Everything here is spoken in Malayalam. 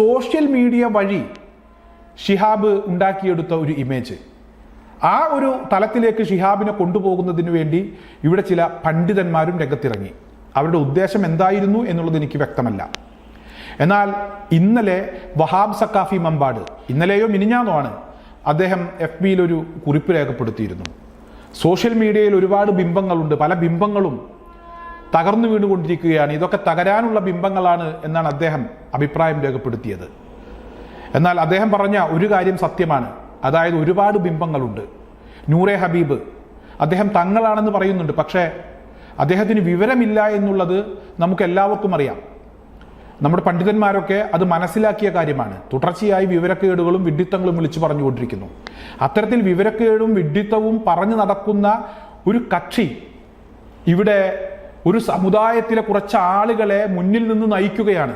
സോഷ്യൽ മീഡിയ വഴി ഷിഹാബ് ഉണ്ടാക്കിയെടുത്ത ഒരു ഇമേജ്. ആ ഒരു തലത്തിലേക്ക് ഷിഹാബിനെ കൊണ്ടുപോകുന്നതിന് വേണ്ടി ഇവിടെ ചില പണ്ഡിതന്മാരും രംഗത്തിറങ്ങി. അവരുടെ ഉദ്ദേശം എന്തായിരുന്നു എന്നുള്ളത് എനിക്ക് വ്യക്തമല്ല. എന്നാൽ ഇന്നലെ വഹാബ് സക്കാഫി മമ്പാട് ഇന്നലെയോ മിനിഞ്ഞാന്നോ ആണ് അദ്ദേഹം എഫ് ബിയിൽ ഒരു കുറിപ്പ് രേഖപ്പെടുത്തിയിരുന്നു. സോഷ്യൽ മീഡിയയിൽ ഒരുപാട് ബിംബങ്ങളുണ്ട് പല ബിംബങ്ങളും തകർന്നു വീണുകൊണ്ടിരിക്കുകയാണ്. ഇതൊക്കെ തകരാനുള്ള ബിംബങ്ങളാണ് എന്നാണ് അദ്ദേഹം അഭിപ്രായം രേഖപ്പെടുത്തിയത്. എന്നാൽ അദ്ദേഹം പറഞ്ഞ ഒരു കാര്യം സത്യമാണ്. അതായത് ഒരുപാട് ബിംബങ്ങളുണ്ട്. നൂറെ ഹബീബ്. അദ്ദേഹം തങ്ങളാണെന്ന് പറയുന്നുണ്ട്. പക്ഷേ അദ്ദേഹത്തിന് വിവരമില്ല എന്നുള്ളത് നമുക്ക് എല്ലാവർക്കും അറിയാം. നമ്മുടെ പണ്ഡിതന്മാരൊക്കെ അത് മനസ്സിലാക്കിയ കാര്യമാണ്. തുടർച്ചയായി വിവരക്കേടുകളും വിഡിത്തങ്ങളും വിളിച്ചു പറഞ്ഞുകൊണ്ടിരിക്കുന്നു. അത്തരത്തിൽ വിവരക്കേടും വിഡിത്തവും പറഞ്ഞു നടക്കുന്ന ഒരു കക്ഷി ഇവിടെ ഒരു സമുദായത്തിലെ കുറച്ച് ആളുകളെ മുന്നിൽ നിന്ന് നയിക്കുകയാണ്.